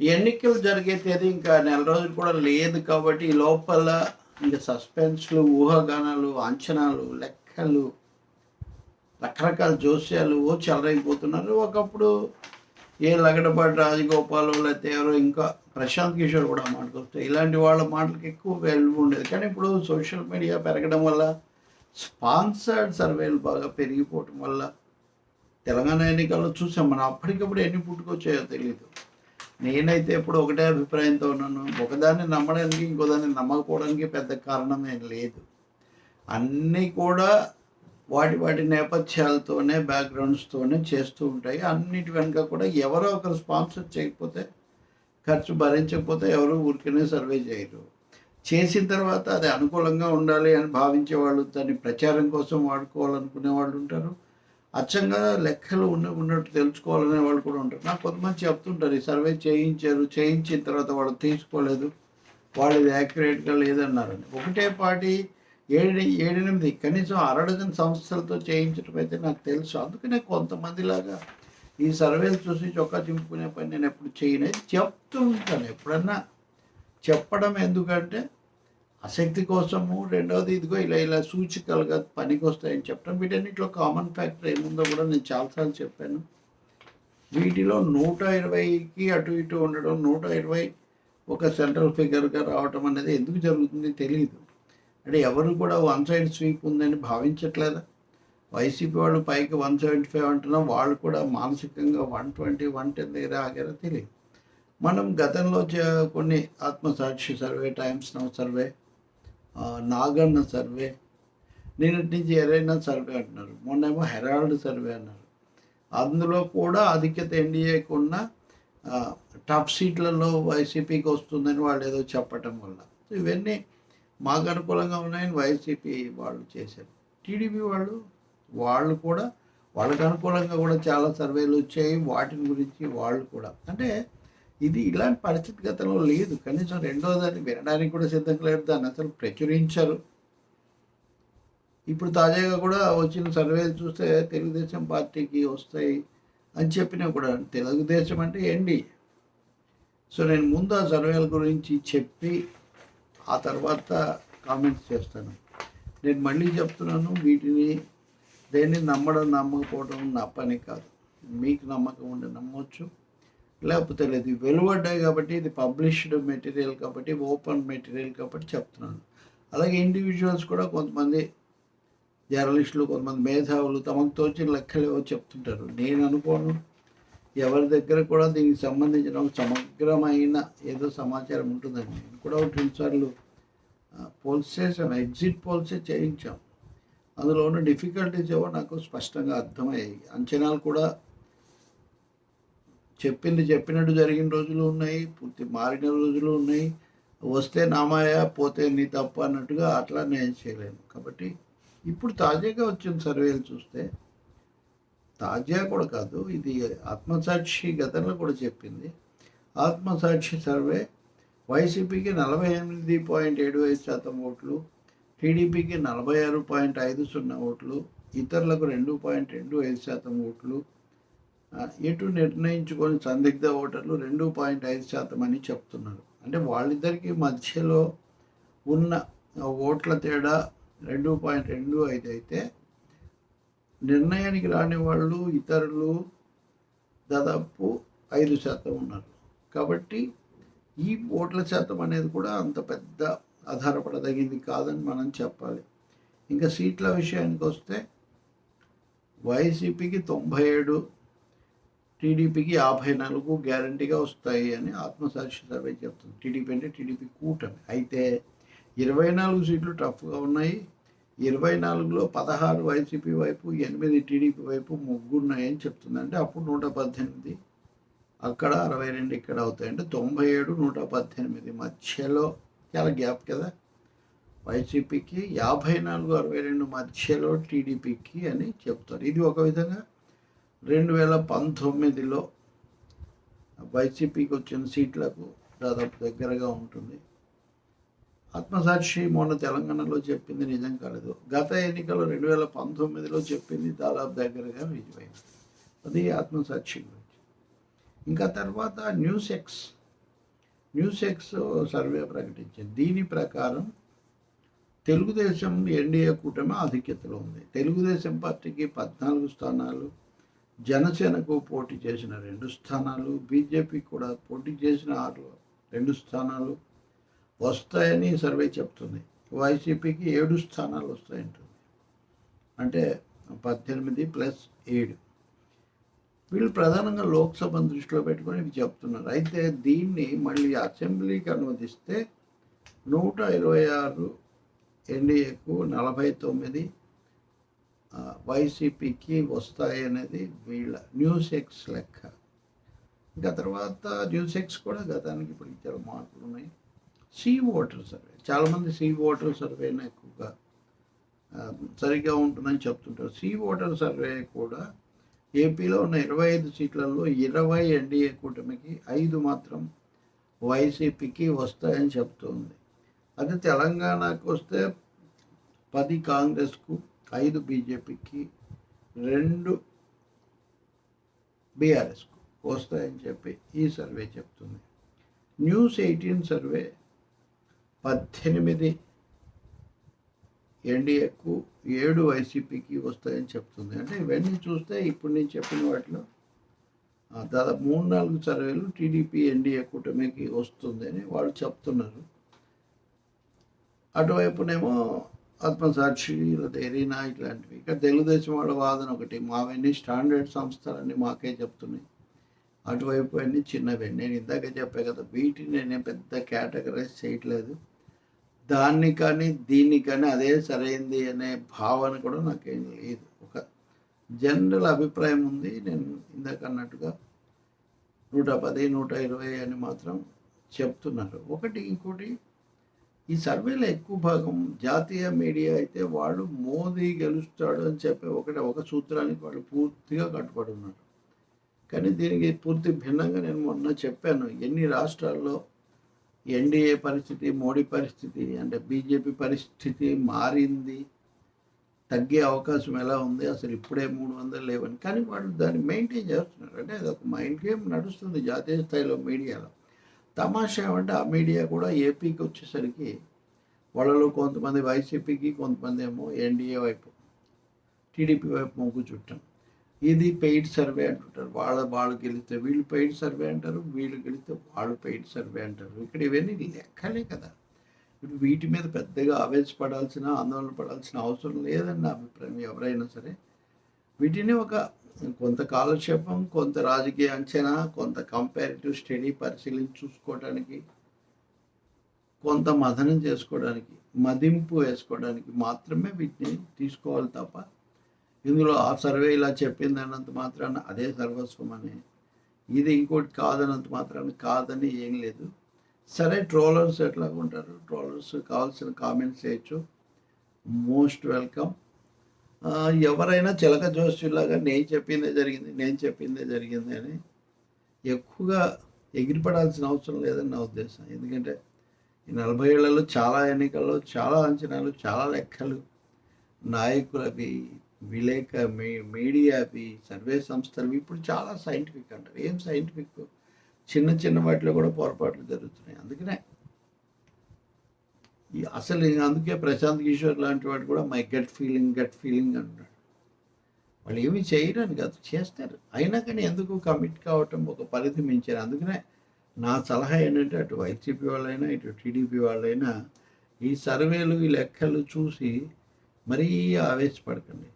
ఎన్నికలు జరిగే తేదీ ఇంకా నెల రోజులు కూడా లేదు కాబట్టి ఈ లోపల ఇంకా సస్పెన్స్లు ఊహాగానాలు అంచనాలు లెక్కలు రకరకాల జోస్యాలు చెలరైపోతున్నారు ఒకప్పుడు ఏ లగడపాటి రాజగోపాల్ లేకపోతే ఎవరో ఇంకా ప్రశాంత్ కిషోర్ కూడా మాట్లాడుకొస్తే ఇలాంటి వాళ్ళ మాటలకు ఎక్కువ వెలుగు ఉండేది. కానీ ఇప్పుడు సోషల్ మీడియా పెరగడం వల్ల స్పాన్సర్డ్ సర్వేలు బాగా పెరిగిపోవటం వల్ల తెలంగాణ ఎన్నికల్లో చూసాం మనం. అప్పటికప్పుడు ఎన్ని పుట్టుకొచ్చాయో తెలియదు నేనైతే ఎప్పుడు ఒకటే అభిప్రాయంతో ఉన్నాను. ఒకదాన్ని నమ్మడానికి ఇంకోదాన్ని నమ్మకపోవడానికి పెద్ద కారణం ఏం లేదు. అన్నీ కూడా వాటి వాటి నేపథ్యాలతోనే బ్యాక్గ్రౌండ్స్తోనే చేస్తూ ఉంటాయి. అన్నిటి వెనుక కూడా ఎవరో ఒకరు స్పాన్సర్ చేయకపోతే ఖర్చు భరించకపోతే ఎవరు ఊరికనే సర్వే చేయరు. చేసిన తర్వాత అది అనుకూలంగా ఉండాలి అని భావించే వాళ్ళు దాన్ని ప్రచారం కోసం వాడుకోవాలనుకునే వాళ్ళు ఉంటారు. అచ్చంగా లెక్కలు ఉన్న ఉన్నట్టు తెలుసుకోవాలనే వాళ్ళు కూడా ఉంటారు. నాకు కొంతమంది చెప్తుంటారు ఈ సర్వే చేయించారు చేయించిన తర్వాత వాళ్ళు తీసుకోలేదు వాళ్ళు ఇది యాక్యురేట్గా లేదన్నారని. ఒకటే పాటి ఏడు ఏడెనిమిది కనీసం అరడజన్ సంస్థలతో చేయించడం అయితే నాకు తెలుసు. అందుకనే కొంతమందిలాగా ఈ సర్వేలు చూసి చొక్కా చింపుకునే పని నేను ఎప్పుడు చేయను. చెప్తూ ఉంటాను. ఎప్పుడన్నా చెప్పడం ఎందుకంటే ఆసక్తి కోసము రెండవది ఇదిగో ఇలా ఇలా సూచికలుగా పనికి వస్తాయని చెప్పడం. వీటన్నిటిలో కామన్ ఫ్యాక్టర్ ఏముందో కూడా నేను చాలాసార్లు చెప్పాను. వీటిలో నూట ఇరవైకి అటు ఇటు ఉండడం నూట ఇరవై ఒక సెంట్రల్ ఫిగర్గా రావటం అనేది ఎందుకు జరుగుతుంది తెలియదు అంటే ఎవరు కూడా వన్ సైడ్ స్వీప్ ఉందని భావించట్లేదా? వైసీపీ వాళ్ళు పైకి వన్ సెవెంటీ ఫైవ్ అంటున్నా వాళ్ళు కూడా మానసికంగా వన్ ట్వంటీ వన్ టెన్ దగ్గర ఆగారో తెలియదు మనం గతంలో చే- కొన్ని Aatmasakshi survey Times Now survey Naganna survey. నిన్నటి నుంచి ఎరైనా సర్వే అంటున్నారు. మొన్నేమో హెరాల్డ్ సర్వే అన్నారు. అందులో కూడా ఆధిక్యత ఎన్డీఏకి ఉన్న టాప్ సీట్లలో వైసీపీకి వస్తుందని వాళ్ళు ఏదో చెప్పటం వల్ల. ఇవన్నీ మాకు అనుకూలంగా ఉన్నాయని వైసీపీ వాళ్ళు చేశారు. టీడీపీ వాళ్ళు వాళ్ళు కూడా వాళ్ళకి అనుకూలంగా కూడా చాలా సర్వేలు వచ్చాయి. వాటిని గురించి వాళ్ళు కూడా. అంటే ఇది ఇలాంటి పరిస్థితి గతంలో లేదు. కనీసం రెండో దాన్ని వినడానికి కూడా సిద్ధంగా లేదు. దాన్ని అసలు ప్రచురించారు. ఇప్పుడు తాజాగా కూడా వచ్చిన సర్వేలు చూస్తే తెలుగుదేశం పార్టీకి వస్తాయి అని చెప్పినా కూడా తెలుగుదేశం అంటే ఏంటి? సో నేను ముందు ఆ సర్వేల గురించి చెప్పి ఆ తర్వాత కామెంట్స్ చేస్తాను. నేను మళ్ళీ చెప్తున్నాను వీటిని దేన్ని నమ్మడం నమ్మకపోవడం నా పని కాదు. మీకు నమ్మకం ఉండి నమ్మవచ్చు లేకపోతే లేదు. ఇవి వెలువడ్డాయి కాబట్టి ఇది పబ్లిష్డ్ మెటీరియల్ కాబట్టి ఓపెన్ మెటీరియల్ కాబట్టి చెప్తున్నాను. అలాగే ఇండివిజువల్స్ కూడా కొంతమంది జర్నలిస్టులు కొంతమంది మేధావులు తమకు తోచిన లెక్కలు ఏవో చెప్తుంటారు. నేను అనుకోను ఎవరి దగ్గర కూడా దీనికి సంబంధించిన ఒక సమగ్రమైన ఏదో సమాచారం ఉంటుందండి. నేను కూడా ఒక రెండుసార్లు పోల్స్ చేసాం ఎగ్జిట్ పోల్సే చేయించాం. అందులో ఉన్న డిఫికల్టీస్ ఏవో నాకు స్పష్టంగా అర్థమయ్యాయి. అంచనాలు కూడా చెప్పింది చెప్పినట్టు జరిగిన రోజులు ఉన్నాయి పూర్తి మారిన రోజులు ఉన్నాయి. వస్తే నామాయ పోతే నీ తప్ప అన్నట్టుగా అట్లా నేను చేయలేను. కాబట్టి ఇప్పుడు తాజాగా వచ్చిన సర్వేలు చూస్తే తాజా కూడా కాదు ఇది ఆత్మసాక్షి గతంలో కూడా చెప్పింది. ఆత్మసాక్షి సర్వే వైసీపీకి నలభై ఎనిమిది పాయింట్ ఏడు ఐదు శాతం ఓట్లు టీడీపీకి నలభై ఆరు పాయింట్ ఐదు సున్నా ఓట్లు ఇతరులకు రెండు పాయింట్ రెండు ఐదు శాతం ఓట్లు ఎటు నిర్ణయించుకొని సందిగ్ధ ఓటర్లు రెండు పాయింట్ ఐదు శాతం అని చెప్తున్నారు. అంటే వాళ్ళిద్దరికీ మధ్యలో ఉన్న ఓట్ల తేడా రెండు పాయింట్ రెండు ఐదు అయితే నిర్ణయానికి రాని వాళ్ళు ఇతరులు దాదాపు ఐదు శాతం ఉన్నారు. కాబట్టి ఈ ఓట్ల శాతం అనేది కూడా అంత పెద్ద ఆధారపడదగింది కాదని మనం చెప్పాలి. ఇంకా సీట్ల విషయానికి వస్తే వైసీపీకి తొంభై ఏడు టీడీపీకి యాభై నాలుగు గ్యారంటీగా వస్తాయి అని ఆత్మసాక్షి సర్వే చెప్తుంది. టీడీపీ అంటే టీడీపీ కూటమి. అయితే ఇరవై నాలుగు సీట్లు టఫ్గా ఉన్నాయి. ఇరవై నాలుగులో పదహారు వైసీపీ వైపు ఎనిమిది టీడీపీ వైపు ముగ్గురున్నాయని చెప్తుంది. అంటే అప్పుడు నూట పద్దెనిమిది అక్కడ అరవై రెండు ఇక్కడ అవుతాయి. అంటే తొంభై ఏడు నూట పద్దెనిమిది మధ్యలో చాలా గ్యాప్ కదా. వైసీపీకి యాభై నాలుగు అరవై రెండు మధ్యలో టీడీపీకి అని చెప్తారు. ఇది ఒక విధంగా రెండు వేల పంతొమ్మిదిలో వైసీపీకి వచ్చిన సీట్లకు దాదాపు దగ్గరగా ఉంటుంది. ఆత్మసాక్షి మొన్న తెలంగాణలో చెప్పింది నిజం కాలేదు. గత ఎన్నికల్లో రెండు వేల పంతొమ్మిదిలో చెప్పింది దాదాపు దగ్గరగా నిజమైంది అది ఆత్మసాక్షి గురించి. ఇంకా తర్వాత News X. News X survey ప్రకటించింది. దీని ప్రకారం తెలుగుదేశం ఎన్డీఏ కూటమి ఆధిక్యతలో ఉంది. తెలుగుదేశం పార్టీకి పద్నాలుగు స్థానాలు జనసేనకు పోటీ చేసిన రెండు స్థానాలు బీజేపీ కూడా పోటీ చేసిన ఆరు రెండు స్థానాలు వస్తాయని సర్వే చెప్తుంది. వైసీపీకి ఏడు స్థానాలు వస్తాయంటుంది. అంటే పద్దెనిమిది ప్లస్ ఏడు. వీళ్ళు ప్రధానంగా లోక్సభను దృష్టిలో పెట్టుకొని ఇవి చెప్తున్నారు. అయితే దీన్ని మళ్ళీ అసెంబ్లీకి అనువదిస్తే నూట ఇరవై ఆరు ఎన్డీఏకు నలభై తొమ్మిది వైసీపీకి వస్తాయి అనేది వీళ్ళ న్యూస్ ఎక్స్ లెక్క. ఇంకా తర్వాత న్యూస్ ఎక్స్ కూడా గతానికి ఇప్పుడు ఇచ్చారు మార్పులు ఉన్నాయి. సీ ఓటర్ సర్వే చాలామంది సీ ఓటర్ సర్వేని ఎక్కువగా సరిగ్గా ఉంటుందని చెప్తుంటారు. సీ ఓటర్ సర్వే కూడా ఏపీలో ఉన్న ఇరవై ఐదు సీట్లలో ఇరవై ఎన్డీఏ కూటమికి ఐదు మాత్రం వైసీపీకి వస్తాయని చెప్తుంది. అదే తెలంగాణకు వస్తే పది కాంగ్రెస్కు ఐదు బీజేపీకి రెండు బీఆర్ఎస్కు వస్తాయని చెప్పి ఈ సర్వే చెప్తుంది. న్యూస్ ఎయిటీన్ సర్వే పద్దెనిమిది ఎన్డీఏకు ఏడు వైసీపీకి వస్తాయని చెప్తుంది. అంటే ఇవన్నీ చూస్తే ఇప్పుడు నేను చెప్పిన వాటిలో దాదాపు మూడు నాలుగు సర్వేలు టీడీపీ ఎన్డీఏ కూటమికి వస్తుంది అని వాళ్ళు చెప్తున్నారు. అటువైపునేమో ఆత్మసాక్షి లేదా ఇట్లాంటివి ఇక్కడ తెలుగుదేశం వాళ్ళ వాదన ఒకటి మావన్నీ స్టాండర్డ్ సంస్థలన్నీ మాకే చెప్తున్నాయి. అటువైపు అన్నీ చిన్నవి నేను ఇందాక చెప్పా కదా వీటిని నేను పెద్ద కేటగరైజ్ చేయట్లేదు. దాన్ని కానీ దీన్ని కానీ అదే సరైంది అనే భావన కూడా నాకేం లేదు. ఒక జనరల్ అభిప్రాయం ఉంది. నేను ఇందాక అన్నట్టుగా నూట పది నూట ఇరవై అని మాత్రం చెప్తున్నారు. ఒకటి ఇంకోటి ఈ సర్వేలో ఎక్కువ భాగం జాతీయ మీడియా అయితే వాళ్ళు మోదీ గెలుస్తాడు అని చెప్పి ఒకటే ఒక సూత్రానికి వాళ్ళు పూర్తిగా కట్టుబడి ఉన్నారు. కానీ దీనికి పూర్తి భిన్నంగా నేను మొన్న చెప్పాను ఎన్ని రాష్ట్రాల్లో ఎన్డీఏ పరిస్థితి మోడీ పరిస్థితి అంటే బీజేపీ పరిస్థితి మారింది తగ్గే అవకాశం ఎలా ఉంది అసలు ఇప్పుడే మూడు వందలు లేవని. కానీ వాళ్ళు దాన్ని మెయింటైన్ చేస్తున్నారు. అంటే అది ఒక మైండ్ గేమ్ నడుస్తుంది జాతీయ స్థాయిలో మీడియాలో. తమాషా ఏమంటే ఆ మీడియా కూడా ఏపీకి వచ్చేసరికి వాళ్ళలో కొంతమంది వైసీపీకి కొంతమంది ఏమో ఎన్డీఏ వైపు టీడీపీ వైపు మొగ్గు చుట్టాం ఇది పెయిడ్ సర్వే అంటుంటారు. వాళ్ళ వాళ్ళు గెలిస్తే వీళ్ళు పెయిడ్ సర్వే అంటారు వీళ్ళు గెలిస్తే వాళ్ళు పెయిడ్ సర్వే అంటారు. ఇక్కడ ఇవన్నీ లెక్కలే కదా. ఇప్పుడు వీటి మీద పెద్దగా ఆవేశపడాల్సిన ఆందోళన పడాల్సిన అవసరం లేదని నా అభిప్రాయం ఎవరైనా సరే వీటిని ఒక కొంత కాలక్షేపం కొంత రాజకీయ అంచనా కొంత కంపారిటివ్ స్టడీ పరిశీలించి చూసుకోవడానికి కొంత మదనం చేసుకోవడానికి మదింపు వేసుకోవడానికి మాత్రమే వీటిని తీసుకోవాలి తప్ప ఇందులో ఆ సర్వే ఇలా చెప్పింది అన్నంత మాత్రాన అదే సర్వస్వం అని. ఇది ఇంకోటి కాదన్నంత మాత్రాన కాదని ఏం లేదు. సరే ట్రోలర్స్ ఎట్లా ఉంటారు. ట్రోలర్స్ కావాల్సిన కామెంట్స్ చేయొచ్చు మోస్ట్ వెల్కమ్. ఎవరైనా చిలక జోష్యులాగా నేను చెప్పిందే జరిగింది నేను చెప్పిందే జరిగింది అని ఎక్కువగా ఎగిరిపడాల్సిన అవసరం లేదని నా ఉద్దేశం. ఎందుకంటే ఈ నలభై ఏళ్ళలో చాలా ఎన్నికల్లో చాలా అంచనాలు చాలా లెక్కలు నాయకులవి విలేక మీడియావి సర్వే సంస్థలు ఇప్పుడు చాలా సైంటిఫిక్ అంటారు. ఏం సైంటిఫిక్? చిన్న చిన్న వాటిలో కూడా పొరపాట్లు జరుగుతున్నాయి. అందుకనే అసలు అందుకే ప్రశాంత్ కిషోర్ లాంటి వాడు కూడా my gut feeling gut feeling అంటున్నాడు. వాళ్ళు ఏమి చేయరని కాదు చేస్తారు. అయినా కానీ ఎందుకు కమిట్ కావటం ఒక పరిధి మించారు? అందుకనే నా సలహా ఏంటంటే అటు వైసీపీ వాళ్ళైనా ఇటు టీడీపీ వాళ్ళైనా ఈ సర్వేలు ఈ లెక్కలు చూసి మరీ ఆవేశపడకండి.